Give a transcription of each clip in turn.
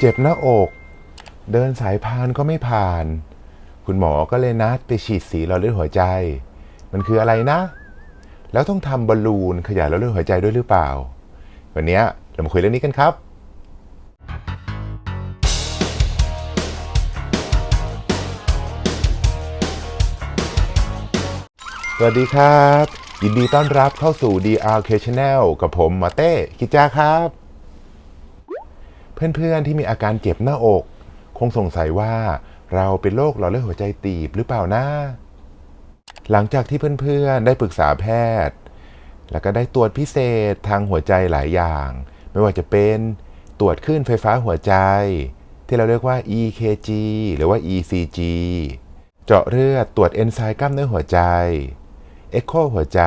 เจ็บหน้าอก เดินสายพานก็ไม่ผ่าน คุณหมอก็เลยนัดไปฉีดสีหลอดเลือดหัวใจ มันคืออะไรนะ แล้วต้องทำบอลลูนขยายหลอดเลือดหัวใจด้วยหรือเปล่า วันนี้เรามาคุยเรื่องนี้กันครับสวัสดีครับ ยินดีต้อนรับเข้าสู่ DRK Channel กับผมหมาเต้คิจ้าครับ เพื่อนๆที่มีอาการเจ็บหน้าอก คงสงสัยว่าเราเป็นโรคหลอดเลือดหัวใจตีบหรือเปล่านะหลังจากที่เพื่อนๆได้ปรึกษาแพทย์ แล้วก็ได้ตรวจพิเศษทางหัวใจหลายอย่าง ไม่ว่าจะเป็นตรวจคลื่นไฟฟ้าหัวใจ ที่เราเรียกว่า EKG หรือว่า ECG เจาะเลือดตรวจเอนไซม์กล้ามเนื้อหัวใจเอ็กโคหัวใจ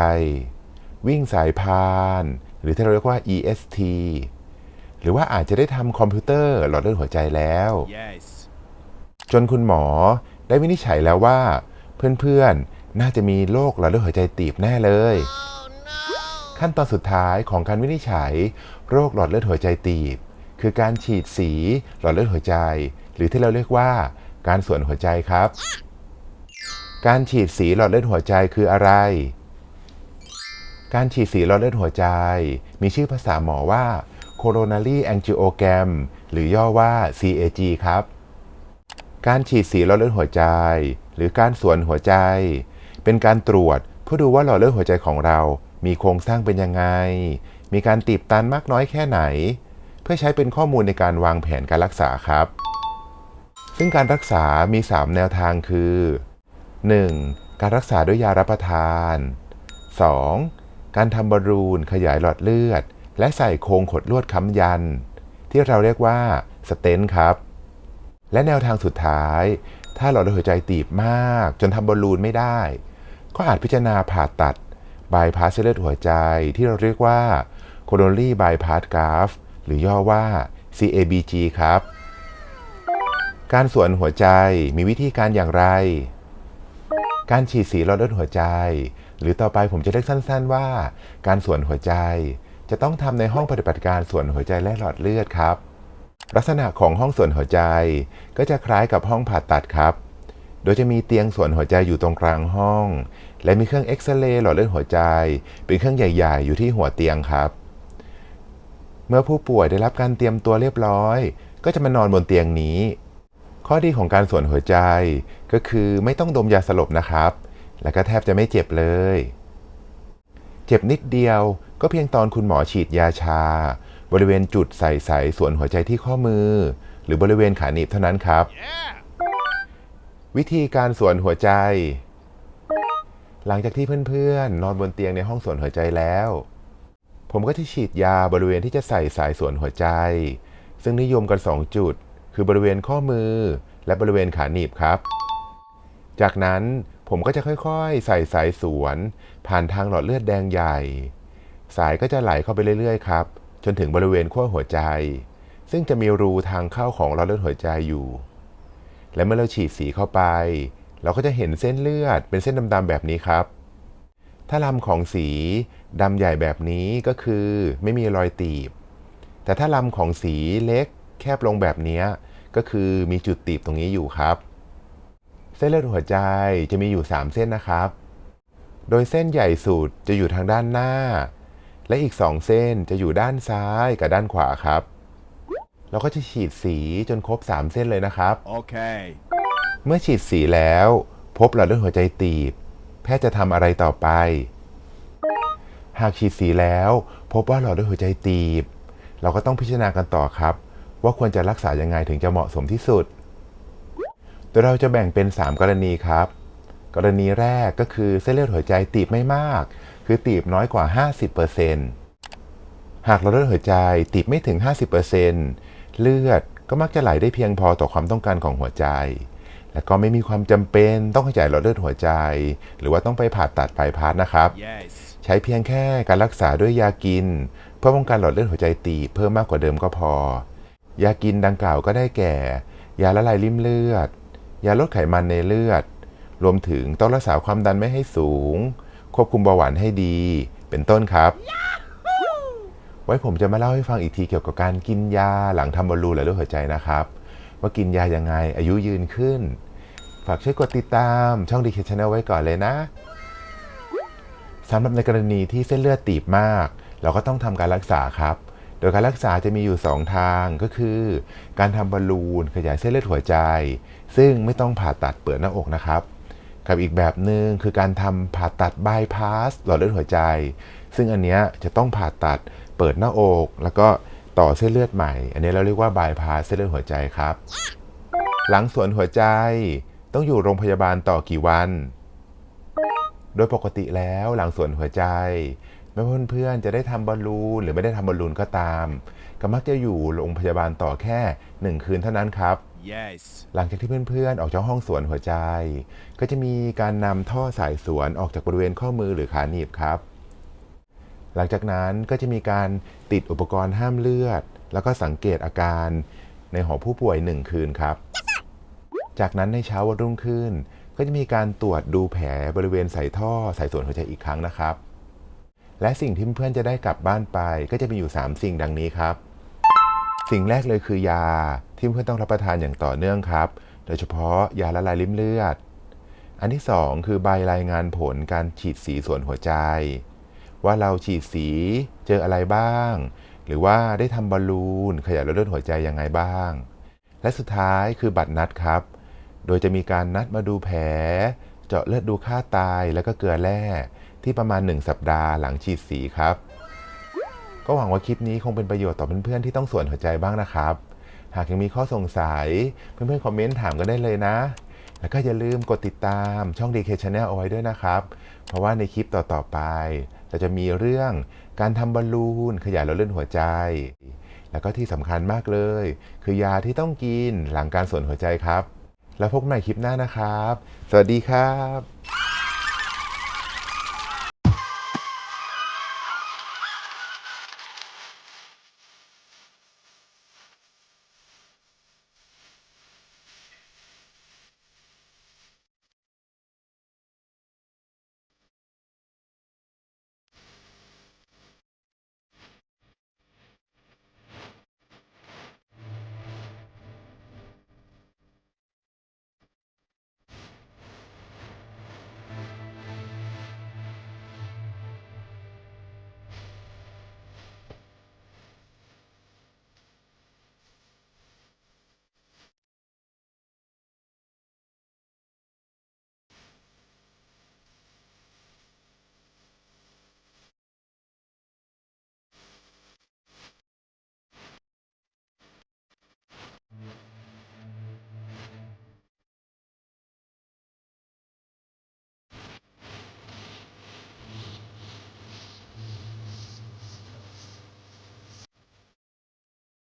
วิ่งสายพาน หรือที่เราเรียกว่า EST หรือว่าอาจจะได้ทำคอมพิวเตอร์หลอดเลือดหัวใจแล้ว Yes. จนคุณหมอได้วินิจฉัยแล้วว่า เพื่อนๆ น่าจะมีโรคหลอดเลือดหัวใจตีบแน่เลยขั้นตอนสุดท้ายของการวินิจฉัย โรคหลอดเลือดหัวใจตีบ คือการฉีดสีหลอดเลือดหัวใจ หรือที่เราเรียกว่า การสวนหัวใจครับ การฉีดสีหลอดเลือดหัวใจคืออะไร การฉีดสีหลอดเลือดหัวใจ มีชื่อภาษาหมอว่า coronary angiogram หรือย่อว่า CAG ครับ การฉีดสีหลอดเลือดหัวใจ หรือการสวนหัวใจ เป็นการตรวจเพื่อดูว่าหลอดเลือดหัวใจของเรา มีโครงสร้างเป็นยังไง มีการตีบตันมากน้อยแค่ไหน เพื่อใช้เป็นข้อมูลในการวางแผนการรักษาครับ ซึ่งการรักษามี 3 แนวทางคือ 1. การรักษาด้วยยารับประทาน 2. การทำบอลลูนขยายหลอดเลือด และใส่โครงขดลวดค้ำยัน ที่เราเรียกว่าสเตนต์ครับ และแนวทางสุดท้าย ถ้าหลอดเลือดหัวใจตีบมาก จนทำบอลลูนไม่ได้ ก็อาจพิจารณาผ่าตัดบายพาสเส้นเลือดหัวใจที่เราเรียกว่า coronary bypass graft หรือย่อว่า CABG ครับ การสวนหัวใจมีวิธีการอย่างไร การฉีดสีหลอดเลือดหัวใจ หรือต่อไปผมจะเรียกสั้น ๆว่า การสวนหัวใจ จะต้องทำในห้องปฏิบัติการส่วนหัวใจและหลอดเลือดครับ ลักษณะของห้องส่วนหัวใจก็จะคล้ายกับห้องผ่าตัดครับ โดยจะมีเตียงส่วนหัวใจอยู่ตรงกลางห้อง และมีเครื่องเอ็กซเรย์หลอดเลือดหัวใจ เป็นเครื่องใหญ่ ๆ อยู่ที่หัวเตียงครับ เมื่อผู้ป่วยได้รับการเตรียมตัวเรียบร้อย ก็จะมานอนบนเตียงนี้ ข้อดีของการส่วนหัวใจก็คือไม่ต้องดมยาสลบนะครับ และก็แทบจะไม่เจ็บเลย เจ็บนิดเดียวก็เพียงตอนคุณหมอฉีดยาชา บริเวณจุดใส่สายส่วนหัวใจที่ข้อมือ หรือบริเวณขาหนีบเท่านั้นครับ Yeah. วิธีการสวนหัวใจ หลังจากที่เพื่อนๆ นอนบนเตียงในห้องสวนหัวใจแล้ว ผมก็จะฉีดยาบริเวณที่จะใส่สายสวนหัวใจ ซึ่งนิยมกัน 2 จุด คือบริเวณข้อมือ และบริเวณขาหนีบครับ จากนั้น ผมก็จะค่อยๆ ใส่สายสวน ผ่านทางหลอดเลือดแดงใหญ่ สายก็จะไหลเข้าไปเรื่อยๆครับ จนถึงบริเวณขั้วหัวใจ ซึ่งจะมีรูทางเข้าของหลอดเลือดหัวใจอยู่ และเมื่อเราฉีดสีเข้าไป เราก็จะเห็นเส้นเลือดเป็นเส้นดำๆแบบนี้ครับ ถ้าลำของสีดำใหญ่แบบนี้ก็คือไม่มีรอยตีบ แต่ถ้าลำของสีเล็กแคบลงแบบนี้ก็คือมีจุดตีบตรงนี้อยู่ครับ ส้นเลือดหัวใจจะมีอยู่ 3 เส้นนะครับ โดยเส้นใหญ่สุดจะอยู่ทางด้านหน้า และอีก 2 เส้นจะอยู่ด้านซ้ายกับด้านขวาครับ เราก็จะฉีดสีจนครบ 3 เส้นเลยนะครับ Okay. เมื่อฉีดสีแล้ว พบหลอดเลือดหัวใจตีบ แพทย์จะทำอะไรต่อไป หากฉีดสีแล้ว พบว่าหลอดเลือดหัวใจตีบ เราก็ต้องพิจารณากันต่อครับ ว่าควรจะรักษายังไงถึงจะเหมาะสมที่สุด โดยเราจะแบ่งเป็น 3 กรณีครับ กรณีแรกก็คือเส้นเลือดหัวใจตีบไม่มาก คือตีบน้อยกว่า 50%หากหลอดเลือดหัวใจตีบไม่ถึง 50%เลือดก็มักจะไหลได้เพียงพอต่อความต้องการของหัวใจ และก็ไม่มีความจำเป็นต้องขยายหลอดเลือดหัวใจ หรือว่าต้องไปผ่าตัดไบพาสนะครับ Yes. ใช้เพียงแค่การรักษาด้วยยากิน เพื่อป้องกันหลอดเลือดหัวใจตีบเพิ่มมากกว่าเดิมก็พอ ยากินดังกล่าวก็ได้แก่ ยาละลายริ่มเลือด ยาลดไขมันในเลือด รวมถึงต้องรักษาความดันไม่ให้สูง ควบคุมเบาหวานให้ดี เป็นต้นครับ ไว้ผมจะมาเล่าให้ฟังอีกทีเกี่ยวกับการกินยาหลังทำบอลลูนหรือโรคหัวใจนะครับ ว่ากินยายังไงอายุยืนขึ้น ฝากช่วยกดติดตามช่องดีเคชแนลไว้ก่อนเลยนะสำหรับในกรณีที่เส้นเลือดตีบมาก เราก็ต้องทำการรักษาครับ โดยการรักษาจะมีอยู่ 2 ทางก็คือ การทำบอลลูนขยายเส้นเลือดหัวใจ ซึ่งไม่ต้องผ่าตัดเปิดหน้าอกนะครับ กับอีกแบบหนึ่งคือการทำผ่าตัดบายพาสหลอดเลือดหัวใจ ซึ่งอันเนี้ยจะต้องผ่าตัดเปิดหน้าอก แล้วก็ต่อเส้นเลือดใหม่ อันนี้เราเรียกว่าบายพาสเส้นเลือดหัวใจครับ หลังสวนหัวใจต้องอยู่โรงพยาบาลต่อกี่วัน โดยปกติแล้วหลังสวนหัวใจ ไม่ว่าเพื่อนๆจะได้ทำบอลลูนหรือไม่ได้ทำบอลลูนก็ตาม ก็มักจะอยู่โรงพยาบาลต่อแค่ 1 คืนเท่านั้นครับ Yes. หลังจากที่เพื่อนๆ ออกจากห้องสวนหัวใจ ก็จะมีการนำท่อสายสวนออกจากบริเวณข้อมือหรือขาหนีบครับ หลังจากนั้นก็จะมีการติดอุปกรณ์ห้ามเลือด แล้วก็สังเกตอาการในหอผู้ป่วย 1 คืนครับ จากนั้นในเช้าวันรุ่งขึ้น ก็จะมีการตรวจดูแผลบริเวณสายท่อสายสวนหัวใจอีกครั้งนะครับ และสิ่งที่เพื่อนจะได้กลับบ้านไป ก็จะมีอยู่ 3 สิ่งดังนี้ครับ สิ่งแรกเลยคือยาที่เพื่อนต้องรับประทานอย่างต่อเนื่องครับ โดยเฉพาะยาละลายริ่มเลือด อันที่ 2 คือใบรายงานผลการฉีดสีส่วนหัวใจ ว่าเราฉีดสีเจออะไรบ้าง หรือว่าได้ทำบอลลูนขยายหลอดเลือดหัวใจยังไงบ้าง และสุดท้ายคือบัตรนัดครับ โดยจะมีการนัดมาดูแผล เจาะเลือดดูค่าตายแล้วก็เกลือแร่ ที่ประมาณ 1 สัปดาห์หลังฉีดสีครับ ก็หวังว่าคลิปนี้คงเป็นประโยชน์ต่อเพื่อนๆที่ต้องส่วนหัวใจบ้างนะครับ หากยังมีข้อสงสัยเพื่อนๆคอมเมนต์ถามกันได้เลยนะ แล้วก็อย่าลืมกดติดตามช่อง DK Channel เอาไว้ด้วยนะครับ เพราะว่าในคลิปต่อๆไปเราจะมีเรื่องการทำบอลลูนขยายหลอดเลือดหัวใจ แล้วก็ที่สำคัญมากเลย คือยาที่ต้องกินหลังการส่วนหัวใจครับ แล้วพบกันใหม่คลิปหน้านะครับ สวัสดีครับ